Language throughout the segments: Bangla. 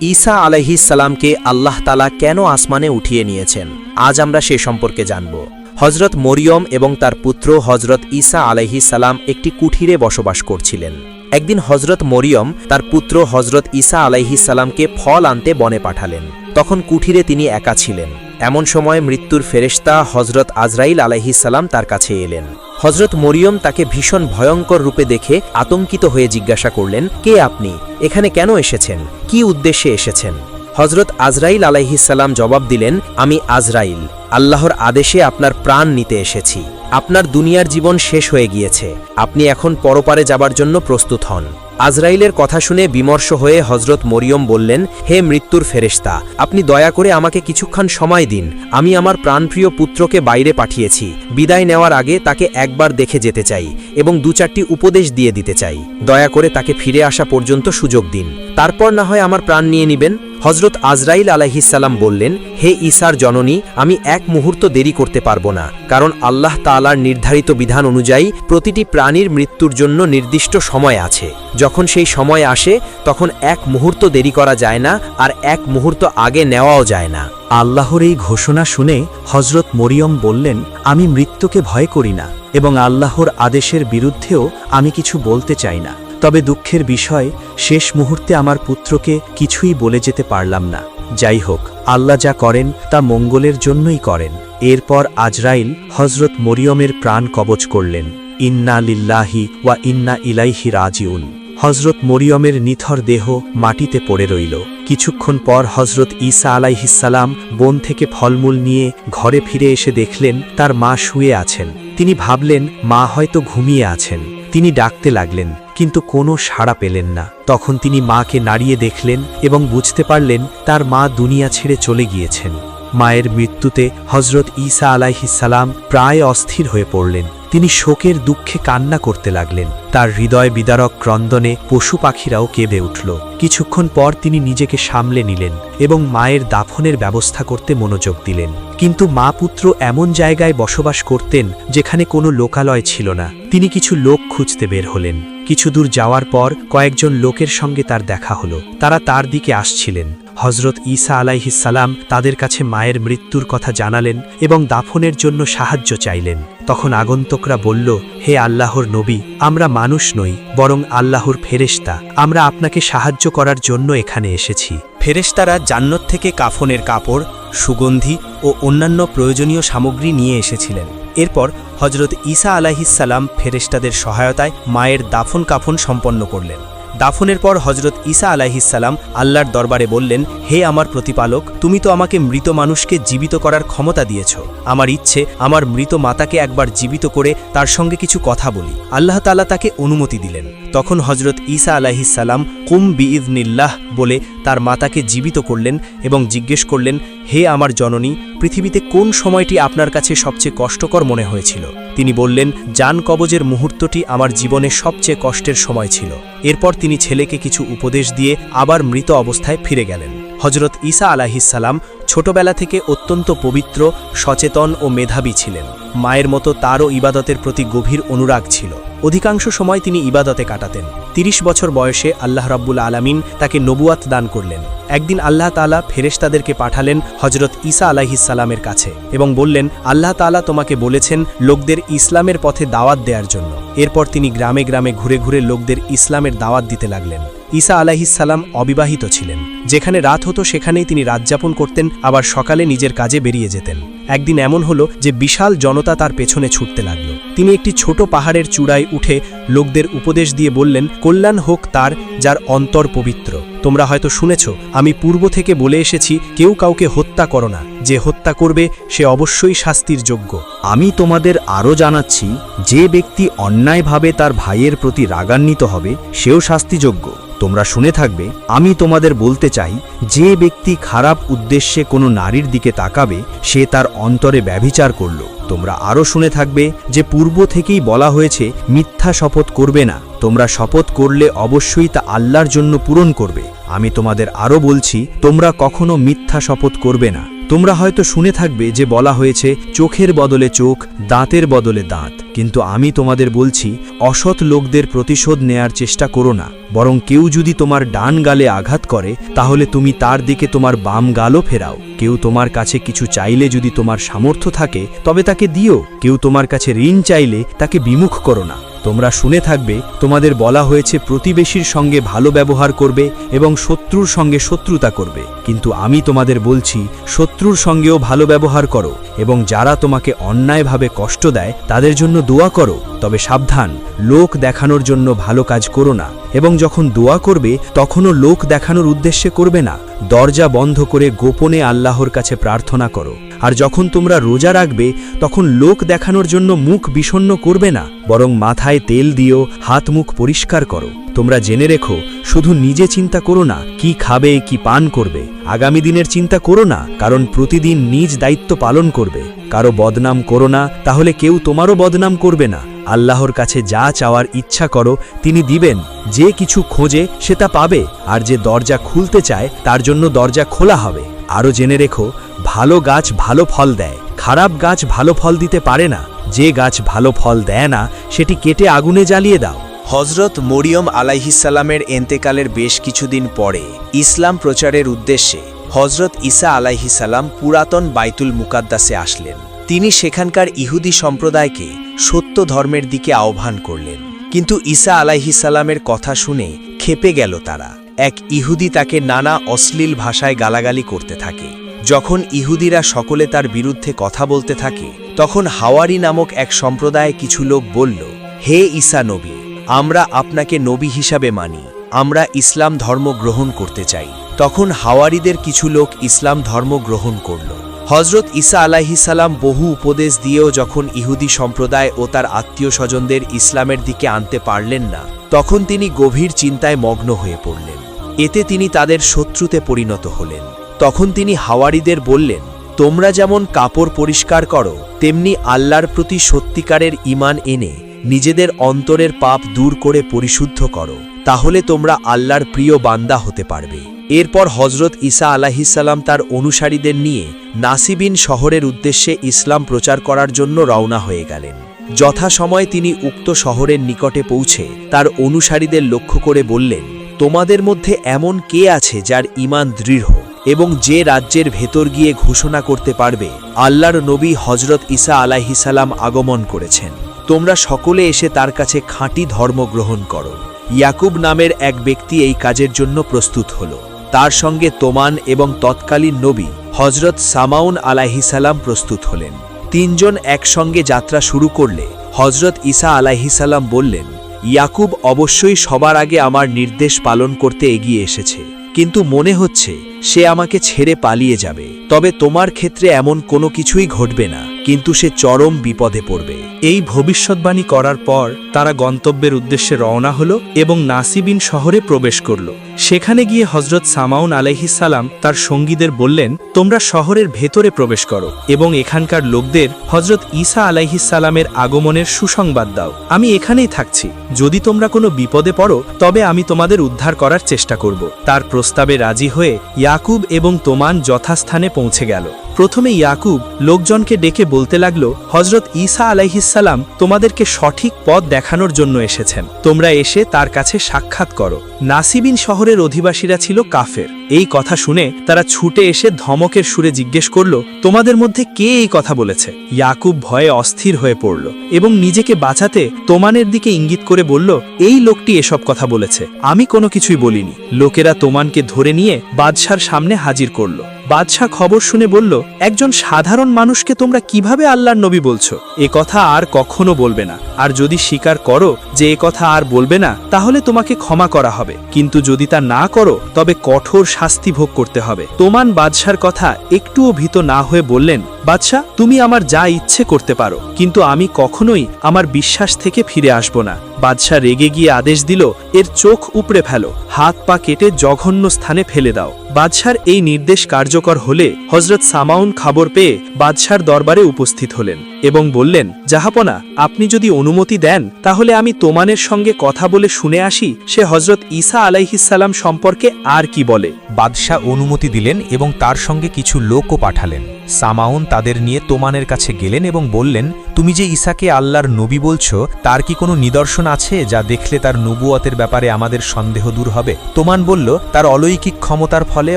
ঈসা আলাইহিসালামকে আল্লাহ তালা কেন আসমানে উঠিয়ে নিয়েছেন? আজ আমরা সে সম্পর্কে জানব। হজরত মরিয়ম এবং তার পুত্র হজরত ঈসা আলাইহিসালাম একটি কুঠিরে বসবাস করছিলেন। একদিন হজরত মরিয়ম তার পুত্র হজরত ঈসা আলাইহিসালামকে ফল আনতে বনে পাঠালেন। তখন কুঠিরে তিনি একা ছিলেন। এমন সময় মৃত্যুর ফেরেশতা হজরত আজরাইল আলাইহিসাল্লাম তার কাছে এলেন। হজরত মরিয়ম তাকে ভীষণ ভয়ঙ্কর রূপে দেখে আতঙ্কিত হয়ে জিজ্ঞাসা করলেন, কে আপনি? এখানে কেন এসেছেন? কি উদ্দেশ্যে এসেছেন? হজরত আজরাইল আলাইহিসাল্লাম জবাব দিলেন, আমি আজরাইল। আল্লাহর আদেশে আপনার প্রাণ নিতে এসেছি। আপনার দুনিয়ার জীবন শেষ হয়ে গিয়েছে। আপনি এখন পরপারে যাবার জন্য প্রস্তুত হন। আজরাইলের কথা শুনে বিমর্ষ হয়ে হজরত মরিয়ম বললেন, হে মৃত্যুর ফেরেশতা, আপনি দয়া করে আমাকে কিছুক্ষণ সময় দিন। আমি আমার প্রাণপ্রিয় পুত্রকে বাইরে পাঠিয়েছি। বিদায় নেওয়ার আগে তাকে একবার দেখে যেতে চাই এবং দু চারটি উপদেশ দিয়ে দিতে চাই। দয়া করে তাকে ফিরে আসা পর্যন্ত সুযোগ দিন। তারপর না হয় আমার প্রাণ নিয়ে নিবেন? হজরত আজরাইল আলাইহিসাল্লাম বললেন, হে ঈসার জননী, আমি এক মুহূর্ত দেরি করতে পারব না, কারণ আল্লাহ তালার নির্ধারিত বিধান অনুযায়ী প্রতিটি প্রাণীর মৃত্যুর জন্য নির্দিষ্ট সময় আছে। যখন সেই সময় আসে, তখন এক মুহূর্ত দেরি করা যায় না আর এক মুহূর্ত আগে নেওয়াও যায় না। আল্লাহর এই ঘোষণা শুনে হজরত মরিয়ম বললেন, আমি মৃত্যুকে ভয় করি না এবং আল্লাহর আদেশের বিরুদ্ধেও আমি কিছু বলতে চাই না। তবে দুঃখের বিষয়, শেষ মুহূর্তে আমার পুত্রকে কিছুই বলে যেতে পারলাম না। যাই হোক, আল্লাহ যা করেন তা মঙ্গলের জন্যই করেন। এরপর আজরাইল হজরত মরিয়মের প্রাণ কবচ করলেন। ইন্না লিল্লাহি ওয়া ইন্না ইলাইহি রাজিউন। হজরত মরিয়মের নিথর দেহ মাটিতে পড়ে রইল। কিছুক্ষণ পর হজরত ঈসা আলাইহিসালাম বন থেকে ফলমূল নিয়ে ঘরে ফিরে এসে দেখলেন, তার মা শুয়ে আছেন। তিনি ভাবলেন, মা হয়তো ঘুমিয়ে আছেন। তিনি ডাকতে লাগলেন কিন্তু কোনো সাড়া পেলেন না। তখন তিনি মাকে নাড়িয়ে দেখলেন এবং বুঝতে পারলেন তার মা দুনিয়া ছেড়ে চলে গিয়েছেন। মায়ের মৃত্যুতে হজরত ঈসা আলাইহিসালাম প্রায় অস্থির হয়ে পড়লেন। তিনি শোকের দুঃখে কান্না করতে লাগলেন। তার হৃদয় বিদারক ক্রন্দনে পশু পাখিরাও কেঁদে উঠল। কিছুক্ষণ পর তিনি নিজেকে সামলে নিলেন এবং মায়ের দাফনের ব্যবস্থা করতে মনোযোগ দিলেন। কিন্তু মা পুত্র এমন জায়গায় বসবাস করতেন যেখানে কোনো লোকালয় ছিল না। তিনি কিছু লোক খুঁজতে বের হলেন। কিছু দূর যাওয়ার পর কয়েকজন লোকের সঙ্গে তার দেখা হলো। তারা তার দিকে আসছিলেন। হজরত ঈসা আলাইহিসালাম তাদের কাছে মায়ের মৃত্যুর কথা জানালেন এবং দাফনের জন্য সাহায্য চাইলেন। তখন আগন্তকরা বলল, হে আল্লাহর নবী, আমরা মানুষ নই, বরং আল্লাহর ফেরেশতা। আমরা আপনাকে সাহায্য করার জন্য এখানে এসেছি। ফেরেশতারা জান্নত থেকে কাফনের কাপড়, সুগন্ধি ও অন্যান্য প্রয়োজনীয় সামগ্রী নিয়ে এসেছিলেন। এরপর হজরত ঈসা আলাহিসাল্লাম ফেরেশতাদের সহায়তায় মায়ের দাফন কাফন সম্পন্ন করলেন। দাফনের পর হজরত ঈসা আলাহিসাল্লাম আল্লাহর দরবারে বললেন, হে আমার প্রতিপালক, তুমি তো আমাকে মৃত মানুষকে জীবিত করার ক্ষমতা দিয়েছ। আমার ইচ্ছে, আমার মৃত মাতাকে একবার জীবিত করে তার সঙ্গে কিছু কথা বলি। আল্লাহ তালা তাকে অনুমতি দিলেন। তখন হজরত ঈসা আলাহিসাল্লাম কুম বিইদনিল্লাহ বলে তার মাতাকে জীবিত করলেন এবং জিজ্ঞেস করলেন, হে আমার জননী, পৃথিবীতে কোন সময়টি আপনার কাছে সবচেয়ে কষ্টকর মনে হয়েছিল? তিনি বললেন যান কবজের মুহূর্তটি আমার জীবনে সবচেয়ে কষ্টের সময় ছিল। এরপর তিনি ছেলেকে কিছু উপদেশ দিয়ে আবার মৃত অবস্থায় ফিরে গেলেন। হজরত ঈসা আলাহিসাল্লাম ছোটবেলা থেকে অত্যন্ত পবিত্র, সচেতন ও মেধাবী ছিলেন। মায়ের মতো তারও ইবাদতের প্রতি গভীর অনুরাগ ছিল। অধিকাংশ সময় তিনি ইবাদতে কাটাতেন। তিরিশ বছর বয়সে আল্লাহ রাব্বুল আলামিন তাকে নবুয়াত দান করলেন। একদিন আল্লাহ তালা ফেরেশতাদেরকে পাঠালেন হজরত ঈসা আলাহিসাল্লামের কাছে এবং বললেন, আল্লাহ তালা তোমাকে বলেছেন লোকদের ইসলামের পথে দাওয়াত দেওয়ার জন্য। এরপর তিনি গ্রামে গ্রামে ঘুরে ঘুরে লোকদের ইসলামের দাওয়াত দিতে লাগলেন। ঈসা আলাহিসাল্লাম অবিবাহিত ছিলেন। যেখানে রাত হতো সেখানেই তিনি রাতযাপন করতেন, আবার সকালে নিজের কাজে বেরিয়ে যেতেন। একদিন এমন হলো যে বিশাল জনতা তার পেছনে ছুটতে লাগল। তিনি একটি ছোট পাহাড়ের চূড়ায় উঠে লোকদের উপদেশ দিয়ে বললেন, কল্যাণ হোক তার যার অন্তর পবিত্র। তোমরা হয়তো শুনেছ, আমি পূর্ব থেকে বলে এসেছি, কেউ কাউকে হত্যা করো না। যে হত্যা করবে, সে অবশ্যই শাস্তির যোগ্য। আমি তোমাদের আরও জানাচ্ছি, যে ব্যক্তি অন্যায়ভাবে তার ভাইয়ের প্রতি রাগান্বিত হবে, সেও শাস্তিযোগ্য। তোমরা শুনে থাকবে, আমি তোমাদের বলতে চাই, যে ব্যক্তি খারাপ উদ্দেশ্যে কোনো নারীর দিকে তাকাবে, সে তার অন্তরে ব্যভিচার করল। তোমরা আরও শুনে থাকবে, যে পূর্ব থেকেই বলা হয়েছে, মিথ্যা শপথ করবে না। তোমরা শপথ করলে অবশ্যই তা আল্লাহর জন্য পূরণ করবে। আমি তোমাদের আরও বলছি, তোমরা কখনো মিথ্যা শপথ করবে না। তোমরা হয়তো শুনে থাকবে যে বলা হয়েছে, চোখের বদলে চোখ, দাঁতের বদলে দাঁত। কিন্তু আমি তোমাদের বলছি, অসৎ লোকদের প্রতিশোধ নেয়ার চেষ্টা করো না, বরং কেউ যদি তোমার ডান গালে আঘাত করে, তাহলে তুমি তার দিকে তোমার বাম গালও ফেরাও। কেউ তোমার কাছে কিছু চাইলে যদি তোমার সামর্থ্য থাকে, তবে তাকে দিও। কেউ তোমার কাছে ঋণ চাইলে তাকে বিমুখ করো না। তোমরা শুনে থাকবে, তোমাদের বলা হয়েছে প্রতিবেশীর সঙ্গে ভালো ব্যবহার করবে এবং শত্রুর সঙ্গে শত্রুতা করবে। কিন্তু আমি তোমাদের বলছি, শত্রুর সঙ্গেও ভালো ব্যবহার করো এবং যারা তোমাকে অন্যায়ভাবে কষ্ট দেয়, তাদের জন্য দোয়া করো। তবে সাবধান, লোক দেখানোর জন্য ভালো কাজ করো না এবং যখন দোয়া করবে, তখনও লোক দেখানোর উদ্দেশ্যে করবে না। দরজা বন্ধ করে গোপনে আল্লাহর কাছে প্রার্থনা করো। আর যখন তোমরা রোজা রাখবে, তখন লোক দেখানোর জন্য মুখ বিষণ্ণ করবে না, বরং মাথায় তেল দিও, হাত মুখ পরিষ্কার করো। তোমরা জেনে রেখো, শুধু নিজে চিন্তা করো না, কি খাবে, কি পান করবে। আগামী দিনের চিন্তা করো না, কারণ প্রতিদিন নিজ দায়িত্ব পালন করবে। কারও বদনাম করো না, তাহলে কেউ তোমারও বদনাম করবে না। আল্লাহর কাছে যা চাওয়ার ইচ্ছা করো, তিনি দিবেন। যে কিছু খোঁজে সে তা পাবে। আর যে দরজা খুলতে চায়, তার জন্য দরজা খোলা হবে। আরও জেনে রেখো ভালো গাছ ভালো ফল দেয়। খারাপ গাছ ভালো ফল দিতে পারে না। যে গাছ ভালো ফল দেয় না, সেটি কেটে আগুনে জ্বালিয়ে দাও। হজরত মরিয়ম আলাইহিসাল্লামের এন্তেকালের বেশ কিছুদিন পরে ইসলাম প্রচারের উদ্দেশ্যে হজরত ঈসা আলাইহিসাল্লাম পুরাতন বাইতুল মুকাদ্দাসে আসলেন। তিনি সেখানকার ইহুদি সম্প্রদায়কে সত্য ধর্মের দিকে আহ্বান করলেন। কিন্তু ঈসা আলাইহিসাল্লামের কথা শুনে খেপে গেল তারা। এক ইহুদি তাকে নানা অশ্লীল ভাষায় গালাগালি করতে থাকে। যখন ইহুদিরা সকলে তার বিরুদ্ধে কথা বলতে থাকে, তখন হাওয়ারি নামক এক সম্প্রদায় কিছু লোক বলল, হে ঈসা নবী, আমরা আপনাকে নবী হিসাবে মানি, আমরা ইসলাম ধর্ম গ্রহণ করতে চাই। তখন হাওয়ারিদের কিছু লোক ইসলাম ধর্ম গ্রহণ করল। হজরত ঈসা আলাহিসাল্লাম বহু উপদেশ দিয়েও যখন ইহুদি সম্প্রদায় ও তার আত্মীয় স্বজনদের ইসলামের দিকে আনতে পারলেন না, তখন তিনি গভীর চিন্তায় মগ্ন হয়ে পড়লেন। এতে তিনি তাদের শত্রুতে পরিণত হলেন। তখন তিনি হাওয়ারিদের বললেন, তোমরা যেমন কাপড় পরিষ্কার করো, তেমনি আল্লাহর প্রতি সত্যিকারের ইমান এনে নিজেদের অন্তরের পাপ দূর করে পরিশুদ্ধ করো, তাহলে তোমরা আল্লাহর প্রিয় বান্দা হতে পারবে। এরপর হজরত ঈসা আলাহিসাল্লাম তার অনুসারীদের নিয়ে নাসিবিন শহরের উদ্দেশ্যে ইসলাম প্রচার করার জন্য রওনা হয়ে গেলেন। যথাসময়ে তিনি উক্ত শহরের নিকটে পৌঁছে তার অনুসারীদের লক্ষ্য করে বললেন, তোমাদের মধ্যে এমন কে আছে যার ইমান দৃঢ়? এবং যে রাজ্যের ভেতর গিয়ে ঘোষণা করতে পারবে, আল্লাহর নবী হজরত ঈসা আলাহিসাল্লাম আগমন করেছেন। তোমরা সকলে এসে তার কাছে খাঁটি ধর্ম গ্রহণ করো। ইয়াকুব নামের এক ব্যক্তি এই কাজের জন্য প্রস্তুত হল। তার সঙ্গে তোমান এবং তৎকালীন নবী হজরত সামাউন আলাহিসাল্লাম প্রস্তুত হলেন। তিনজন একসঙ্গে যাত্রা শুরু করলে হজরত ঈসা আলাহিসাল্লাম বললেন, ইয়াকুব অবশ্যই সবার আগে আমার নির্দেশ পালন করতে এগিয়ে এসেছে। কিন্তু মনে হচ্ছে, সে আমাকে ছেড়ে পালিয়ে যাবে। তবে তোমার ক্ষেত্রে এমন কোনো কিছুই ঘটবে না। কিন্তু সে চরম বিপদে পড়বে। এই ভবিষ্যৎবাণী করার পর তারা গন্তব্যের উদ্দেশ্যে রওনা হলো এবং নাসিবিন শহরে প্রবেশ করল। সেখানে গিয়ে হজরত সামাউন আলাইহিসাল্লাম তার সঙ্গীদের বললেন, তোমরা শহরের ভেতরে প্রবেশ করো এবং এখানকার লোকদের হজরত ঈসা আলাইহিসাল্লামের আগমনের সুসংবাদ দাও। আমি এখানেই থাকছি। যদি তোমরা কোনো বিপদে পড়ো, তবে আমি তোমাদের উদ্ধার করার চেষ্টা করব। তার প্রস্তাবে রাজি হয়ে ইয়াকুব এবং তোমান যথাস্থানে পৌঁছে গেল। প্রথমে ইয়াকুব লোকজনকে ডেকে বলতে লাগল হজরত ঈসা আলাইহিসাল্লাম তোমাদেরকে সঠিক পথ দেখানোর জন্য এসেছেন। তোমরা এসে তার কাছে সাক্ষাৎ করো। নাসিবিন শহরের অধিবাসীরা ছিল কাফের। এই কথা শুনে তারা ছুটে এসে ধমকের সুরে জিজ্ঞেস করল, তোমাদের মধ্যে কে এই কথা বলেছে? ইয়াকুব ভয়ে অস্থির হয়ে পড়ল এবং নিজেকে বাঁচাতে তোমানের দিকে ইঙ্গিত করে বলল, এই লোকটি এসব কথা বলেছে। আমি কোনো কিছুই বলিনি। লোকেরা তোমানকে ধরে নিয়ে বাদশার সামনে হাজির করল। বাদশাহ খবর শুনে বলল, একজন সাধারণ মানুষকে তোমরা কীভাবে আল্লাহর নবী বলছো? এ কথা আর কখনো বলবে না। আর যদি স্বীকার করো যে এ কথা আর বলবে না, তাহলে তোমাকে ক্ষমা করা হবে। কিন্তু যদি তা না করো, তবে কঠোর শাস্তি ভোগ করতে হবে। তোমান বাদশার কথা একটুও ভীত না হয়ে বললেন, বাদশাহ, তুমি আমার যা ইচ্ছে করতে পারো, কিন্তু আমি কখনোই আমার বিশ্বাস থেকে ফিরে আসব না। বাদশাহ রেগে গিয়ে আদেশ দিল, এর চোখ উপড়ে ফেলো, হাত পা কেটে জঘন্য স্থানে ফেলে দাও। বাদশার এই নির্দেশ কার্যকর হলে হজরত সামাউন খবর পেয়ে বাদশার দরবারে উপস্থিত হলেন। এবং বললেন, জাহাপনা, আপনি যদি অনুমতি দেন, তাহলে আমি তোমানের সঙ্গে কথা বলে শুনে আসি, সে হজরত ঈসা আলাইহিসাল্লাম সম্পর্কে আর কি বলে? বাদশাহ অনুমতি দিলেন এবং তার সঙ্গে কিছু লোকও পাঠালেন। সামাউন তাদের নিয়ে তোমানের কাছে গেলেন এবং বললেন, তুমি যে ঈসাকে আল্লাহর নবী বলছো, তার কি কোনো নিদর্শন আছে যা দেখলে তার নবুয়তের ব্যাপারে আমাদের সন্দেহ দূর হবে? তোমান বলল, তার অলৌকিক ক্ষমতার ফলে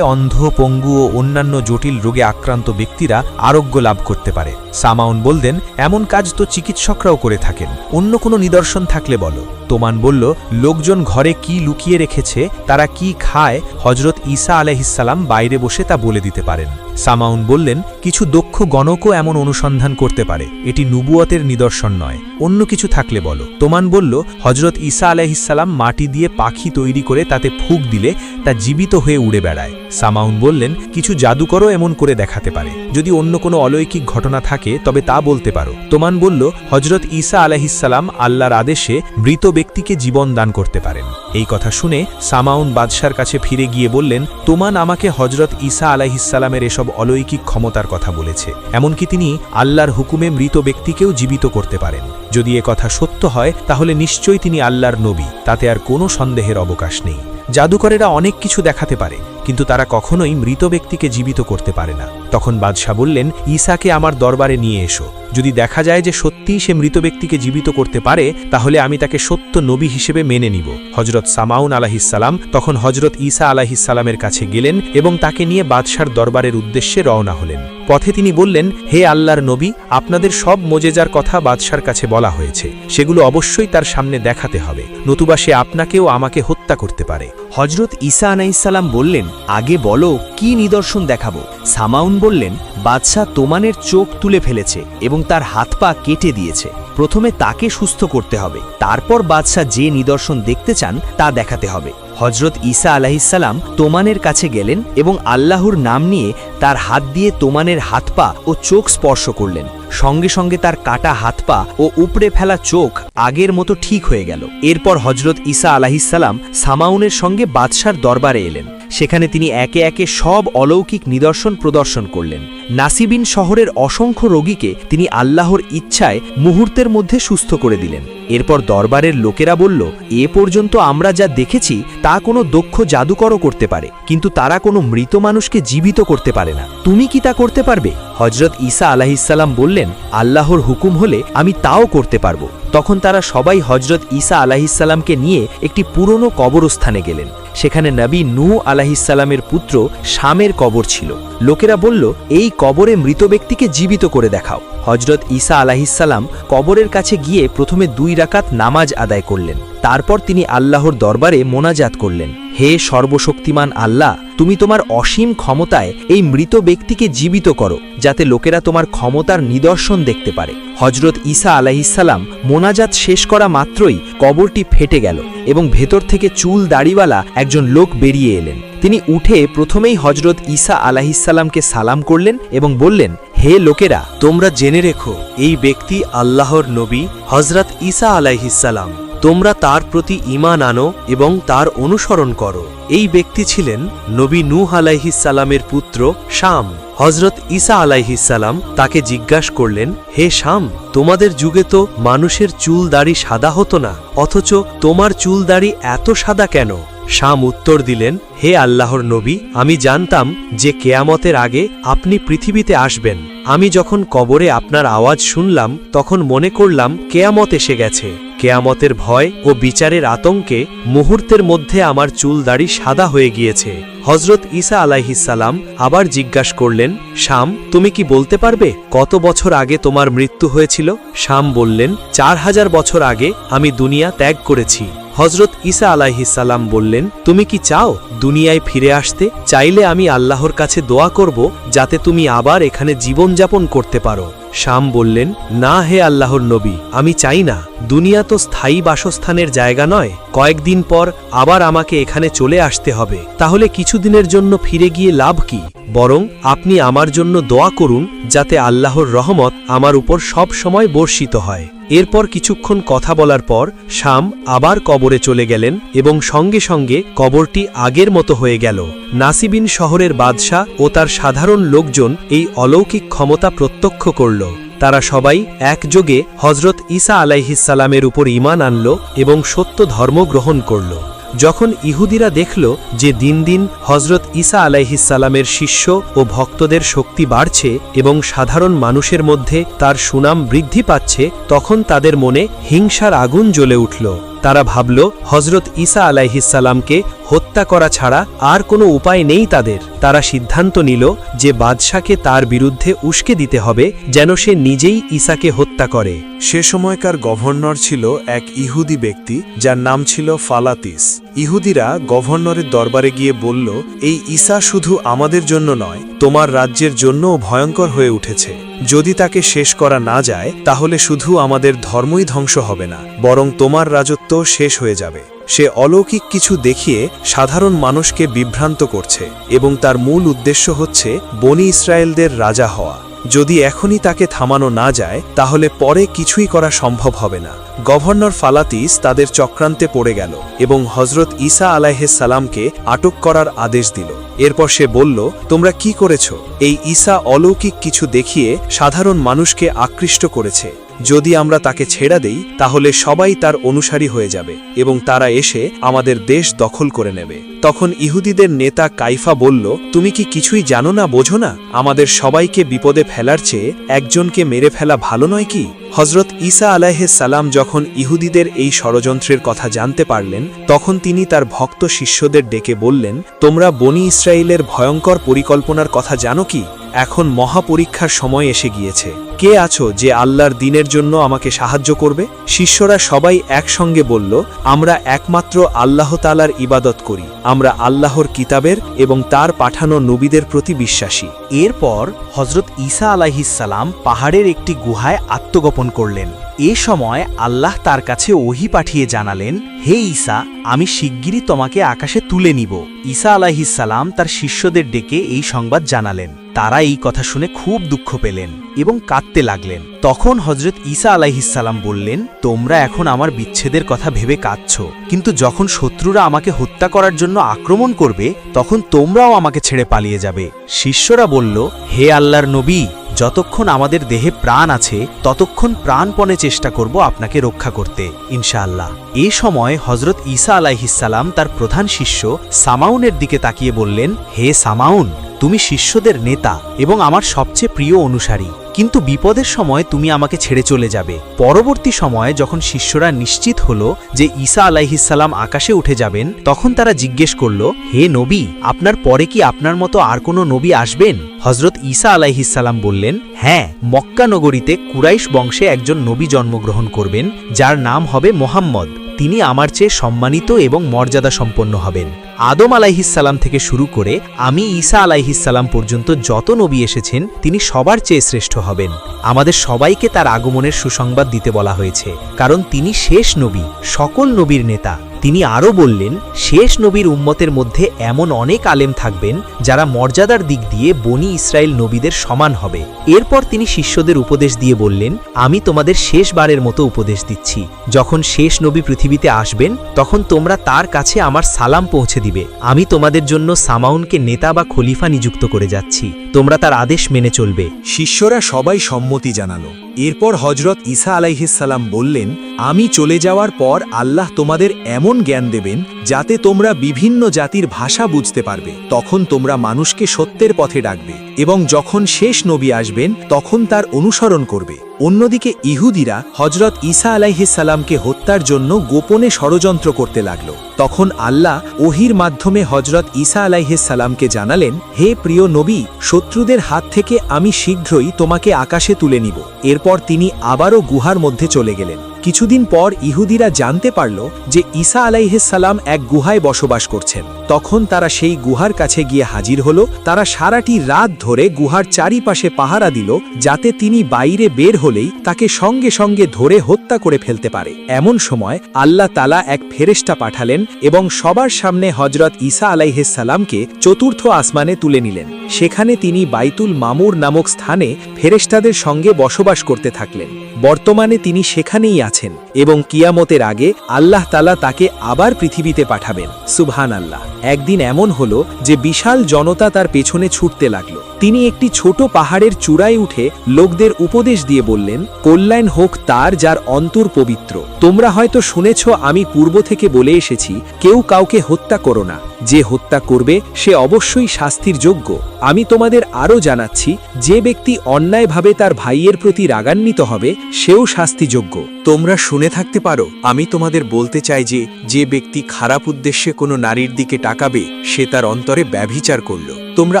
অন্ধ, পঙ্গু ও অন্যান্য জটিল রোগে আক্রান্ত ব্যক্তিরা আরোগ্য লাভ করতে পারে। সামাউন বললেন এমন কাজ তো চিকিৎসকরাও করে থাকেন। অন্য কোনো নিদর্শন থাকলে বলো। তোমান বলল, লোকজন ঘরে কি লুকিয়ে রেখেছে, তারা কি খায় হজরত ঈসা আলহিসাল্লাম বাইরে বসে তা বলে দিতে পারেন। সামাউন বললেন, কিছু দক্ষ গণকও এমন অনুসন্ধান করতে পারে। এটি নুবুয়তের নিদর্শন নয়। অন্য কিছু থাকলে বলো। তোমান বলল হজরত ঈসা আলাইহিসাল্লাম মাটি দিয়ে পাখি তৈরি করে তাতে ফুক দিলে তা জীবিত হয়ে উড়ে বেড়ায়। সামাউন বললেন, কিছু জাদুকরও এমন করে দেখাতে পারে। যদি অন্য কোনো অলৌকিক ঘটনা থাকে, তবে তা বলতে পারো। তোমান বলল হজরত ঈসা আলাইহিসাল্লাম আল্লাহর আদেশে মৃত ব্যক্তিকে জীবন দান করতে পারেন। এই কথা শুনে সামাউন বাদশার কাছে ফিরে গিয়ে বললেন, তোমান আমাকে হজরত ঈসা আলাইহিসাল্লামের এসব অলৌকিক ক্ষমতার কথা বলেছে। এমনকি তিনি আল্লাহর হুকুমে মৃত ব্যক্তিকেও জীবিত করতে পারেন। যদি এ কথা সত্য হয়, তাহলে নিশ্চয়ই তিনি আল্লাহর নবী। তাতে আর কোনো সন্দেহের অবকাশ নেই। জাদুকরেরা অনেক কিছু দেখাতে পারে। কিন্তু তারা কখনোই মৃত ব্যক্তিকে জীবিত করতে পারে না। তখন বাদশাহ বললেন, ঈসাকে আমার দরবারে নিয়ে এসো। যদি দেখা যায় যে সত্যিই সে মৃত ব্যক্তিকে জীবিত করতে পারে, তাহলে আমি তাকে সত্য নবী হিসেবে মেনে নিব। হজরত সামাউন আলাহিসাল্লাম তখন হজরত ঈসা আলাহিসাল্লামের কাছে গেলেন এবং তাকে নিয়ে বাদশার দরবারের উদ্দেশ্যে রওনা হলেন। পথে তিনি বললেন, হে আল্লাহর নবী, আপনাদের সব মোজেজার কথা বাদশার কাছে বলা হয়েছে। সেগুলো অবশ্যই তার সামনে দেখাতে হবে। নতুবা সে আপনাকেও আমাকে হত্যা করতে পারে। হজরত ঈসা আনাইসাল্লাম বললেন, আগে বলো, কি নিদর্শন দেখাবো? সামাউন বললেন, বাদশাহ তোমানের চোখ তুলে ফেলেছে এবং তার হাত পা কেটে দিয়েছে। প্রথমে তাকে সুস্থ করতে হবে। তারপর বাদশাহ যে নিদর্শন দেখতে চান, তা দেখাতে হবে। হজরত ঈসা আলাহিসাল্লাম তোমানের কাছে গেলেন এবং আল্লাহর নাম নিয়ে তার হাত দিয়ে তোমানের হাত পা ও চোখ স্পর্শ করলেন। সঙ্গে সঙ্গে তার কাটা হাত পা ও উপড়ে ফেলা চোখ আগের মতো ঠিক হয়ে গেল। এরপর হজরত ঈসা আলাহিসাল্লাম সামাউনের সঙ্গে বাদশার দরবারে এলেন। সেখানে তিনি একে একে সব অলৌকিক নিদর্শন প্রদর্শন করলেন। নাসিবিন শহরের অসংখ্য রোগীকে তিনি আল্লাহর ইচ্ছায় মুহূর্তের মধ্যে সুস্থ করে দিলেন। এরপর দরবারের লোকেরা বলল, এ পর্যন্ত আমরা যা দেখেছি, তা কোনো দক্ষ জাদুকরও করতে পারে, কিন্তু তারা কোনো মৃত মানুষকে জীবিত করতে পারে না। তুমি কি তা করতে পারবে? হজরত ঈসা আলাহিসাল্লাম বললেন, আল্লাহর হুকুম হলে আমি তাও করতে পারব। তখন তারা সবাই হজরত ঈসা আলাহিসাল্লামকে নিয়ে একটি পুরনো কবরস্থানে গেলেন। সেখানে নবী নু আলাহিসাল্লামের পুত্র শামের কবর ছিল। লোকেরা বলল, এই কবরে মৃত ব্যক্তিকে জীবিত করে দেখাও। হজরত ঈসা আলাহিসাল্লাম কবরের কাছে গিয়ে প্রথমে দুই রাকাত নামাজ আদায় করলেন। তারপর তিনি আল্লাহর দরবারে মোনাজাত করলেন। হে সর্বশক্তিমান আল্লাহ, তুমি তোমার অসীম ক্ষমতায় এই মৃত ব্যক্তিকে জীবিত করো, যাতে লোকেরা তোমার ক্ষমতার নিদর্শন দেখতে পারে। হজরত ঈসা আলাহিসাল্লাম মোনাজাত শেষ করা মাত্রই কবরটি ফেটে গেল এবং ভেতর থেকে চুল দাড়িওয়ালা একজন লোক বেরিয়ে এলেন। তিনি উঠে প্রথমেই হজরত ঈসা আলাহিসাল্লামকে সালাম করলেন এবং বললেন, হে লোকেরা, তোমরা জেনে রেখো, এই ব্যক্তি আল্লাহর নবী হজরত ঈসা আলাইহিসাল্লাম তোমরা তার প্রতি ঈমান আনো এবং তার অনুসরণ করো। এই ব্যক্তি ছিলেন নবী নূহ আলাইহিসাল্লামের পুত্র শাম। হজরত ঈসা আলাইহিসাল্লাম তাকে জিজ্ঞাসা করলেন, হে শাম, তোমাদের যুগে তো মানুষের চুল দাড়ি সাদা হতো না, অথচ তোমার চুল দাড়ি এত সাদা কেন? শাম উত্তর দিলেন, হে আল্লাহর নবী, আমি জানতাম যে কেয়ামতের আগে আপনি পৃথিবীতে আসবেন। আমি যখন কবরে আপনার আওয়াজ শুনলাম, তখন মনে করলাম কেয়ামত এসে গেছে। কেয়ামতের ভয় ও বিচারের আতঙ্কে মুহূর্তের মধ্যে আমার চুল দাড়ি সাদা হয়ে গিয়েছে। হজরত ঈসা আলাইহিসাল্লাম আবার জিজ্ঞাসা করলেন, শাম, তুমি কি বলতে পারবে? কত বছর আগে তোমার মৃত্যু হয়েছিল? শাম বললেন, চার হাজার বছর আগে আমি দুনিয়া ত্যাগ করেছি। হজরত ঈসা আলাইহিসাল্লাম বললেন, তুমি কি চাও দুনিয়ায় ফিরে আসতে? চাইলে আমি আল্লাহর কাছে দোয়া করব যাতে তুমি আবার এখানে জীবনযাপন করতে পারো। শাম বললেন, না হে আল্লাহর নবী, আমি চাই না। দুনিয়া তো স্থায়ী বাসস্থানের জায়গা নয়। কয়েকদিন পর আবার আমাকে এখানে চলে আসতে হবে। তাহলে কিছুদিনের জন্য ফিরে গিয়ে লাভ কি? বরং আপনি আমার জন্য দোয়া করুন, যাতে আল্লাহর রহমত আমার উপর সব সময় বর্ষিত হয়। এরপর কিছুক্ষণ কথা বলার পর শাম আবার কবরে চলে গেলেন এবং সঙ্গে সঙ্গে কবরটি আগের মতো হয়ে গেল। নাসিবিন শহরের বাদশাহ ও তার সাধারণ লোকজন এই অলৌকিক ক্ষমতা প্রত্যক্ষ করল। তারা সবাই একযোগে হজরত ইসা আলাইহিসালামের উপর ইমান আনল এবং সত্য ধর্ম গ্রহণ করল। যখন ইহুদিরা দেখল যে দিন দিন হজরত ঈসা আলাইহিসালামের শিষ্য ও ভক্তদের শক্তি বাড়ছে এবং সাধারণ মানুষের মধ্যে তার সুনাম বৃদ্ধি পাচ্ছে, তখন তাদের মনে হিংসার আগুন জ্বলে উঠল। তারা ভাবল হজরত ঈসা আলাইহিসাল্লামকে হত্যা করা ছাড়া আর কোনো উপায় নেই তাদের। তারা সিদ্ধান্ত নিল যে বাদশাকে তার বিরুদ্ধে উস্কে দিতে হবে, যেন সে নিজেই ঈসাকে হত্যা করে। সে সময়কার গভর্নর ছিল এক ইহুদি ব্যক্তি, যার নাম ছিল ফালাতিস। ইহুদিরা গভর্নরের দরবারে গিয়ে বলল, এই ঈসা শুধু আমাদের জন্য নয়, তোমার রাজ্যের জন্যও ভয়ঙ্কর হয়ে উঠেছে। যদি তাকে শেষ করা না যায়, তাহলে শুধু আমাদের ধর্মই ধ্বংস হবে না, বরং তোমার রাজত্ব শেষ হয়ে যাবে। সে অলৌকিক কিছু দেখিয়ে সাধারণ মানুষকে বিভ্রান্ত করছে এবং তার মূল উদ্দেশ্য হচ্ছে বনি ইসরায়েলদের রাজা হওয়া। যদি এখনই তাকে থামানো না যায়, তাহলে পরে কিছুই করা সম্ভব হবে না। গভর্নর ফালাতিস তাদের চক্রান্তে পড়ে গেল এবং হজরত ইসা সালামকে আটক করার আদেশ দিল। এরপর সে বলল, তোমরা কি করেছ? এই ইসা অলৌকিক কিছু দেখিয়ে সাধারণ মানুষকে আকৃষ্ট করেছে। যদি আমরা তাকে ছেড়া দেই, তাহলে সবাই তার অনুসারী হয়ে যাবে এবং তারা এসে আমাদের দেশ দখল করে নেবে। তখন ইহুদিদের নেতা কাইফা বলল, তুমি কি কিছুই জানো না, বোঝো না? আমাদের সবাইকে বিপদে ফেলার চেয়ে একজনকে মেরে ফেলা ভালো নয় কি? হজরত ঈসা আলাহে সালাম যখন ইহুদিদের এই ষড়যন্ত্রের কথা জানতে পারলেন, তখন তিনি তার ভক্ত শিষ্যদের ডেকে বললেন, তোমরা বনি ইসরায়েলের ভয়ঙ্কর পরিকল্পনার কথা জানো কি? এখন মহাপরীক্ষার সময় এসে গিয়েছে। কে আছো যে আল্লাহর দিনের জন্য আমাকে সাহায্য করবে? শিষ্যরা সবাই একসঙ্গে বলল, আমরা একমাত্র আল্লাহ তালার ইবাদত করি। আমরা আল্লাহর কিতাবের এবং তার পাঠানো নবীদের প্রতি বিশ্বাসী। এরপর হজরত ঈসা আলাইহিসাল্লাম পাহাড়ের একটি গুহায় আত্মগোপন করলেন। এ সময় আল্লাহ তার কাছে ওহি পাঠিয়ে জানালেন, হে ঈসা, আমি শিগগিরই তোমাকে আকাশে তুলে নিব। ঈসা আলাইহিসাল্লাম তার শিষ্যদের ডেকে এই সংবাদ জানালেন। তারা এই কথা শুনে খুব দুঃখ পেলেন এবং কাঁদতে লাগলেন। তখন হজরত ঈসা আলাইহিসাল্লাম বললেন, তোমরা এখন আমার বিচ্ছেদের কথা ভেবে কাঁদছ, কিন্তু যখন শত্রুরা আমাকে হত্যা করার জন্য আক্রমণ করবে, তখন তোমরাও আমাকে ছেড়ে পালিয়ে যাবে। শিষ্যরা বলল, হে আল্লাহর নবী যতক্ষণ আমাদের দেহে প্রাণ আছে, ততক্ষণ প্রাণপণে চেষ্টা করব আপনাকে রক্ষা করতে, ইনশাআল্লাহ। এ সময় হজরত ঈসা আলাইহিসাল্লাম তার প্রধান শিষ্য সামাউনের দিকে তাকিয়ে বললেন, হে সামাউন, তুমি শিষ্যদের নেতা এবং আমার সবচেয়ে প্রিয় অনুসারী। কিন্তু বিপদের সময় তুমি আমাকে ছেড়ে চলে যাবে। পরবর্তী সময়ে যখন শিষ্যরা নিশ্চিত হল যে ঈসা আলাইহিসাল্লাম আকাশে উঠে যাবেন, তখন তারা জিজ্ঞেস করল, হে নবী, আপনার পরে কি আপনার মতো আর কোনো নবী আসবেন? হজরত ঈসা আলাইহিসাল্লাম বললেন হ্যাঁ মক্কা নগরীতে কুরাইশ বংশে একজন নবী জন্মগ্রহণ করবেন, যার নাম হবে মোহাম্মদ। তিনি আমার চেয়ে সম্মানিত এবং মর্যাদা সম্পন্ন হবেন। আদম আলাইহিসাল্লাম থেকে শুরু করে আমি ঈসা আলাইহিসাল্লাম পর্যন্ত যত নবী এসেছেন, তিনি সবার চেয়ে শ্রেষ্ঠ হবেন। আমাদের সবাইকে তার আগমনের সুসংবাদ দিতে বলা হয়েছে, কারণ তিনি শেষ নবী, সকল নবীর নেতা। তিনি আরও বললেন, শেষ নবীর উম্মতের মধ্যে এমন অনেক আলেম থাকবেন যারা মর্যাদার দিক দিয়ে বনি ইসরায়েল নবীদের সমান হবে। এরপর তিনি শিষ্যদের উপদেশ দিয়ে বললেন, আমি তোমাদের শেষবারের মতো উপদেশ দিচ্ছি। যখন শেষ নবী পৃথিবীতে আসবেন, তখন তোমরা তার কাছে আমার সালাম পৌঁছে দিবে। আমি তোমাদের জন্য সামাউনকে নেতা বা খলিফা নিযুক্ত করে যাচ্ছি। তোমরা তার আদেশ মেনে চলবে। শিষ্যরা সবাই সম্মতি জানালো। এরপর হজরত ঈসা আলাইহিসাল্লাম বললেন আমি চলে যাওয়ার পর আল্লাহ তোমাদের এমন জ্ঞান দেবেন যাতে তোমরা বিভিন্ন জাতির ভাষা বুঝতে পারবে। তখন তোমরা মানুষকে সত্যের পথে ডাকবে এবং যখন শেষ নবী আসবেন, তখন তার অনুসরণ করবে। অন্যদিকে ইহুদিরা হজরত ঈসা আলাইহিসাল্লামকে হত্যার জন্য গোপনে ষড়যন্ত্র করতে লাগল। তখন আল্লাহ ওহির মাধ্যমে হজরত ঈসা আলাইহিসাল্লামকে জানালেন, হে প্রিয় নবী, শত্রুদের হাত থেকে আমি শীঘ্রই তোমাকে আকাশে তুলে নিব। এরপর তিনি আবারও গুহার মধ্যে চলে গেলেন। কিছুদিন পর ইহুদিরা জানতে পারল যে ঈসা আলাইহিসাল্লাম এক গুহায় বসবাস করছেন। তখন তারা সেই গুহার কাছে গিয়ে হাজির হল। তারা সারাটি রাত ধরে গুহার চারিপাশে পাহারা দিল যাতে তিনি বাইরে বের হলেই তাকে সঙ্গে সঙ্গে ধরে হত্যা করে ফেলতে পারে। এমন সময় আল্লাহ তালা এক ফেরেস্টা পাঠালেন এবং সবার সামনে হজরত ঈসা আলাইহিসাল্লামকে চতুর্থ আসমানে তুলে নিলেন। সেখানে তিনি বাইতুল মামুর নামক স্থানে ফেরেস্তাদের সঙ্গে বসবাস করতে থাকলেন। বর্তমানে তিনি সেখানেই আছেন এবং কিয়ামতের আগে আল্লাহ তালা তাকে আবার পৃথিবীতে পাঠাবেন। সুবহান আল্লাহ একদিন এমন হল যে বিশাল জনতা তার পেছনে ছুটতে লাগল। তিনি একটি ছোট পাহাড়ের চূড়ায় উঠে লোকদের উপদেশ দিয়ে বললেন, কল্যাণ হোক তার যার অন্তর পবিত্র। তোমরা হয়তো শুনেছ, আমি পূর্ব থেকে বলে এসেছি, কেউ কাউকে হত্যা করো না। যে হত্যা করবে, সে অবশ্যই শাস্তির যোগ্য। আমি তোমাদের আরও জানাচ্ছি, যে ব্যক্তি অন্যায়ভাবে তার ভাইয়ের প্রতি রাগান্বিত হবে, সেও শাস্তিযোগ্য। তোমরা শুনে থাকতে পারো, আমি তোমাদের বলতে চাই যে যে ব্যক্তি খারাপ উদ্দেশ্যে কোনো নারীর দিকে টাকাবে সে তার অন্তরে ব্যভিচার করল। তোমরা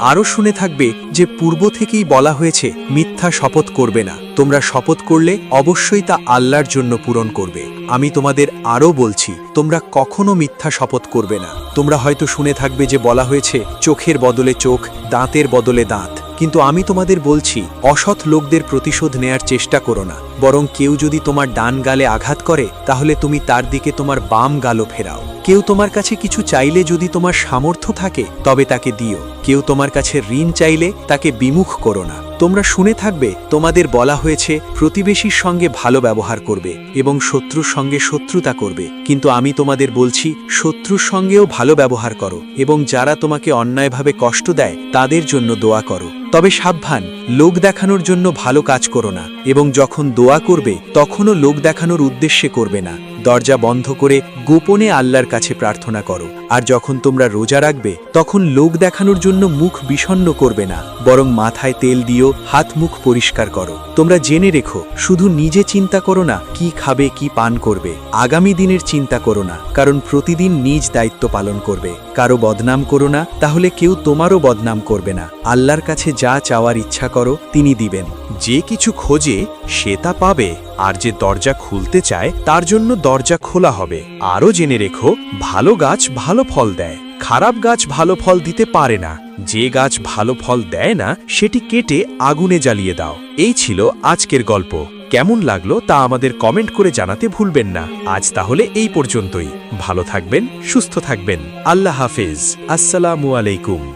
আরও শুনে থাকবে যে পূর্ব থেকেই বলা হয়েছে, মিথ্যা শপথ করবে না। তোমরা শপথ করলে অবশ্যই তা আল্লাহর জন্য পূরণ করবে। আমি তোমাদের আরও বলছি, তোমরা কখনো মিথ্যা শপথ করবে না। তোমরা হয়তো শুনে থাকবে যে বলা হয়েছে, চোখের বদলে চোখ, দাঁতের বদলে দাঁত। কিন্তু আমি তোমাদের বলছি, অসৎ লোকদের প্রতিশোধ নেয়ার চেষ্টা করো না, বরং কেউ যদি তোমার ডান গালে আঘাত করে, তাহলে তুমি তার দিকে তোমার বাম গালও ফেরাও। কেউ তোমার কাছে কিছু চাইলে যদি তোমার সামর্থ্য থাকে, তবে তাকে দিও। কেউ তোমার কাছে ঋণ চাইলে, তাকে বিমুখ করো না। তোমরা শুনে থাকবে, তোমাদের বলা হয়েছে, প্রতিবেশীর সঙ্গে ভালো ব্যবহার করবে, এবং শত্রুর সঙ্গে শত্রুতা করবে। কিন্তু আমি তোমাদের বলছি, শত্রুর সঙ্গেও ভালো ব্যবহার করো, এবং যারা তোমাকে অন্যায়ভাবে কষ্ট দেয়, তাদের জন্য দোয়া করো। তবে সাবধান, লোক দেখানোর জন্য ভালো কাজ করো না, এবং যখন দোয়া করবে, তখনও লোক দেখানোর উদ্দেশ্যে করবে না। দরজা বন্ধ করে গোপনে আল্লাহর কাছে প্রার্থনা করো, আর যখন তোমরা রোজা রাখবে, তখন লোক দেখানোর জন্য মুখ বিষণ্ণ করবে না, বরং মাথায় তেল দিও, হাত মুখ পরিষ্কার করো। তোমরা জেনে রেখো, শুধু নিজে চিন্তা করো না, কি খাবে, কি পান করবে। আগামী দিনের চিন্তা করো না, কারণ প্রতিদিন নিজ দায়িত্ব পালন করবে। কারও বদনাম করো না, তাহলে কেউ তোমারও বদনাম করবে না। আল্লাহর কাছে যা চাওয়ার ইচ্ছা করো, তিনি দিবেন। যে কিছু খোঁজে, সে তা পাবে। আর যে দরজা খুলতে চায়, তার জন্য দরজা খোলা হবে। আরও জেনে রেখো, ভালো গাছ ভালো ফল দেয়। খারাপ গাছ ভালো ফল দিতে পারে না। যে গাছ ভালো ফল দেয় না, সেটি কেটে আগুনে জ্বালিয়ে দাও। এই ছিল আজকের গল্প। কেমন লাগল তা আমাদের কমেন্ট করে জানাতে ভুলবেন না। আজ তাহলে এই পর্যন্তই। ভালো থাকবেন, সুস্থ থাকবেন। আল্লাহ হাফেজ। আসসালামু আলাইকুম।